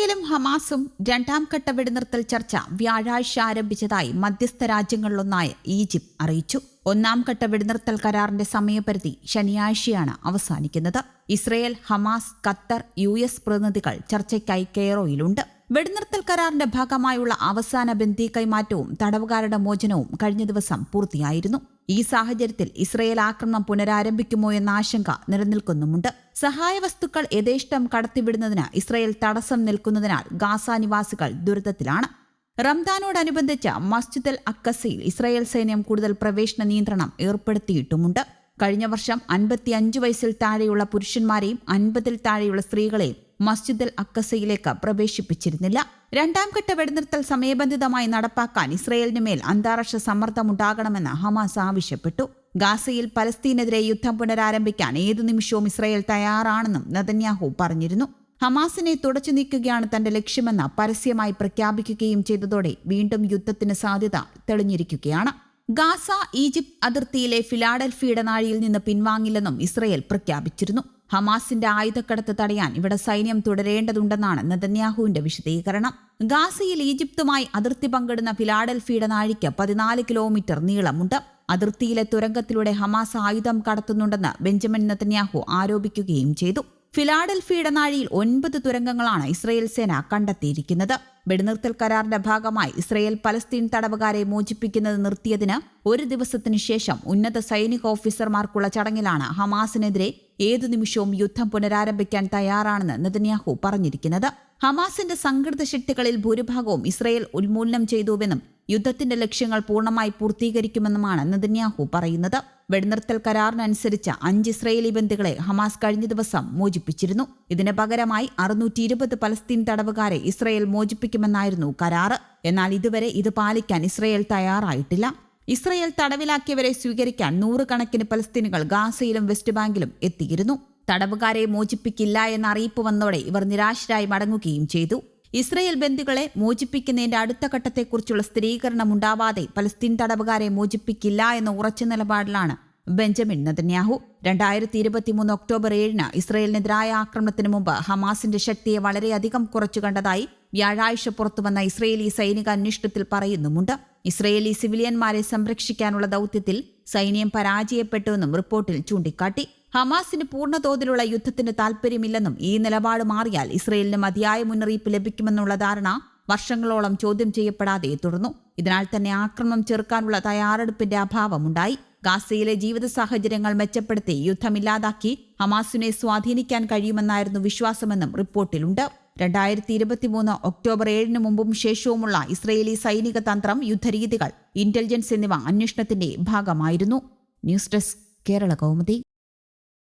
ഇസ്രയേലും ഹമാസും രണ്ടാം ഘട്ട വെടിനിർത്തൽ ചർച്ച വ്യാഴാഴ്ച ആരംഭിച്ചതായി മധ്യസ്ഥ രാജ്യങ്ങളിലൊന്നായ ഈജിപ്ത് അറിയിച്ചു. ഒന്നാം ഘട്ട വെടിനിർത്തൽ കരാറിന്റെ സമയപരിധി ശനിയാഴ്ചയാണ് അവസാനിക്കുന്നത്. ഇസ്രയേൽ ഹമാസ് ഖത്തർ യു പ്രതിനിധികൾ ചർച്ചയ്ക്കായി കെയറോയിലുണ്ട്. വെടിനിർത്തൽ കരാറിന്റെ ഭാഗമായുള്ള അവസാന ബന്ദി കൈമാറ്റവും തടവുകാരുടെ മോചനവും കഴിഞ്ഞ ദിവസം പൂർത്തിയായിരുന്നു. ഈ സാഹചര്യത്തിൽ ഇസ്രയേൽ ആക്രമണം പുനരാരംഭിക്കുമോ എന്ന ആശങ്ക നിലനിൽക്കുന്നുമുണ്ട്. സഹായ വസ്തുക്കൾ യഥേഷ്ടം കടത്തിവിടുന്നതിന് ഇസ്രയേൽ തടസ്സം നിൽക്കുന്നതിനാൽ ഗാസ നിവാസികൾ ദുരിതത്തിലാണ്. റംദാനോടനുബന്ധിച്ച് മസ്ജിദ് അൽ അക്കസയിൽ ഇസ്രയേൽ സൈന്യം കൂടുതൽ പ്രവേശന നിയന്ത്രണം ഏർപ്പെടുത്തിയിട്ടുമുണ്ട്. കഴിഞ്ഞ വർഷം അൻപത്തിയഞ്ച് വയസ്സിൽ താഴെയുള്ള പുരുഷന്മാരെയും അൻപതിൽ താഴെയുള്ള സ്ത്രീകളെയും മസ്ജിദ് അൽ അക്കസയിലേക്ക് പ്രവേശിപ്പിച്ചിരുന്നില്ല. രണ്ടാം ഘട്ട വെടിനിർത്തൽ സമയബന്ധിതമായി നടപ്പാക്കാൻ ഇസ്രയേലിന് മേൽ അന്താരാഷ്ട്ര സമ്മർദ്ദമുണ്ടാകണമെന്ന് ഹമാസ് ആവശ്യപ്പെട്ടു. ഗാസയിൽ പലസ്തീനെതിരെ യുദ്ധം പുനരാരംഭിക്കാൻ ഏതു നിമിഷവും ഇസ്രയേൽ തയ്യാറാണെന്നും നതന്യാഹു പറഞ്ഞിരുന്നു. ഹമാസിനെ തുടച്ചു നീക്കുകയാണ് തന്റെ ലക്ഷ്യമെന്ന് പരസ്യമായി പ്രഖ്യാപിക്കുകയും ചെയ്തതോടെ വീണ്ടും യുദ്ധത്തിന് സാധ്യത തെളിഞ്ഞിരിക്കുകയാണ്. ഗാസ ഈജിപ്ത് അതിർത്തിയിലെ ഫിലാഡൽഫി ഇടനാഴിയിൽ നിന്ന് പിൻവാങ്ങില്ലെന്നും ഇസ്രയേൽ പ്രഖ്യാപിച്ചിരുന്നു. ഹമാസിന്റെ ആയുധക്കടത്ത് തടയാൻ ഇവിടെ സൈന്യം തുടരേണ്ടതുണ്ടെന്നാണ് നെതന്യാഹുവിന്റെ വിശദീകരണം. ഗാസയിൽ ഈജിപ്തുമായി അതിർത്തി പങ്കിടുന്ന ഫിലാഡൽഫിയുടെ നാഴിക്ക് പതിനാല് കിലോമീറ്റർ നീളമുണ്ട്. അതിർത്തിയിലെ തുരങ്കത്തിലൂടെ ഹമാസ് ആയുധം കടത്തുന്നുണ്ടെന്ന് ബെഞ്ചമിൻ നെതന്യാഹു ആരോപിക്കുകയും ചെയ്തു. ഫിലാഡൽഫിയുടെ നാഴിയിൽ ഒൻപത് തുരങ്കങ്ങളാണ് ഇസ്രയേൽ സേന കണ്ടെത്തിയിരിക്കുന്നത്. വെടിനിർത്തൽ കരാറിന്റെ ഭാഗമായി ഇസ്രയേൽ പലസ്തീൻ തടവുകാരെ മോചിപ്പിക്കുന്നത് നിർത്തിയതിന് ഒരു ദിവസത്തിനു ശേഷം ഉന്നത സൈനിക ഓഫീസർമാർക്കുള്ള ചടങ്ങിലാണ് ഹമാസിനെതിരെ ഏതു നിമിഷവും യുദ്ധം പുനരാരംഭിക്കാൻ തയ്യാറാണെന്ന് നെതന്യാഹു പറഞ്ഞിരിക്കുന്നത്. ഹമാസിന്റെ സംഘടിത ശക്തികളിൽ ഭൂരിഭാഗവും ഇസ്രയേൽ ഉന്മൂലനം ചെയ്തുവെന്നും യുദ്ധത്തിന്റെ ലക്ഷ്യങ്ങൾ പൂർണമായി പൂർത്തീകരിക്കുമെന്നുമാണ് നെതന്യാഹു പറയുന്നത്. വെടിനിർത്തൽ കരാറിനനുസരിച്ച് അഞ്ച് ഇസ്രയേലി ബന്ദികളെ ഹമാസ് കഴിഞ്ഞ ദിവസം മോചിപ്പിച്ചിരുന്നു. ഇതിന് പകരമായി അറുന്നൂറ്റി ഇരുപത് പലസ്തീൻ തടവുകാരെ ഇസ്രയേൽ മോചിപ്പിക്കുമെന്നായിരുന്നു കരാറ്. എന്നാൽ ഇതുവരെ ഇത് പാലിക്കാൻ ഇസ്രയേൽ തയ്യാറായിട്ടില്ല. ഇസ്രയേൽ തടവിലാക്കിയവരെ സ്വീകരിക്കാൻ നൂറുകണക്കിന് പലസ്തീനുകൾ ഗാസയിലും വെസ്റ്റ് ബാങ്കിലും എത്തിയിരുന്നു. തടവുകാരെ മോചിപ്പിക്കില്ല എന്ന അറിയിപ്പ് വന്നതോടെ ഇവർ നിരാശരായി മടങ്ങുകയും ചെയ്തു. ഇസ്രയേൽ ബന്ധുക്കളെ മോചിപ്പിക്കുന്നതിന്റെ അടുത്ത ഘട്ടത്തെക്കുറിച്ചുള്ള സ്ഥിരീകരണം ഉണ്ടാവാതെ പലസ്തീൻ തടവുകാരെ മോചിപ്പിക്കില്ല എന്ന ഉറച്ച നിലപാടിലാണ് ബെഞ്ചമിൻ നദന്യാഹു രണ്ടായിരത്തി ഇരുപത്തിമൂന്ന് ഒക്ടോബർ ഏഴിന് ഇസ്രയേലിനെതിരായ ആക്രമണത്തിന് മുമ്പ് ഹമാസിന്റെ ശക്തിയെ വളരെയധികം കുറച്ചു കണ്ടതായി വ്യാഴാഴ്ച പുറത്തുവന്ന ഇസ്രയേലി സൈനിക അന്വേഷണത്തിൽ പറയുന്നുമുണ്ട്. ഇസ്രയേലി സിവിലിയന്മാരെ സംരക്ഷിക്കാനുള്ള ദൗത്യത്തിൽ സൈന്യം പരാജയപ്പെട്ടുവെന്നും റിപ്പോർട്ടിൽ ചൂണ്ടിക്കാട്ടി. ഹമാസിന് പൂർണതോതിലുള്ള യുദ്ധത്തിന് താൽപ്പര്യമില്ലെന്നും ഈ നിലപാട് മാറിയാൽ ഇസ്രയേലിന് മതിയായ മുന്നറിയിപ്പ് ലഭിക്കുമെന്നുള്ള ധാരണ വർഷങ്ങളോളം ചോദ്യം ചെയ്യപ്പെടാതെ തുടർന്നു. ഇതിനാൽ തന്നെ ആക്രമണം ചെറുക്കാനുള്ള തയ്യാറെടുപ്പിന്റെ അഭാവമുണ്ടായി. ഗാസയിലെ ജീവിത സാഹചര്യങ്ങൾ മെച്ചപ്പെടുത്തി യുദ്ധമില്ലാതാക്കി ഹമാസിനെ സ്വാധീനിക്കാൻ കഴിയുമെന്നായിരുന്നു വിശ്വാസമെന്നും റിപ്പോർട്ടിലുണ്ട്. രണ്ടായിരത്തി ഇരുപത്തിമൂന്ന് ഒക്ടോബർ ഏഴിന് മുമ്പും ശേഷവുമുള്ള ഇസ്രയേലി സൈനിക തന്ത്രം യുദ്ധരീതികൾ ഇന്റലിജൻസ് എന്നിവ അന്വേഷണത്തിന്റെ ഭാഗമായിരുന്നു. News desk Kerala Kaumudi.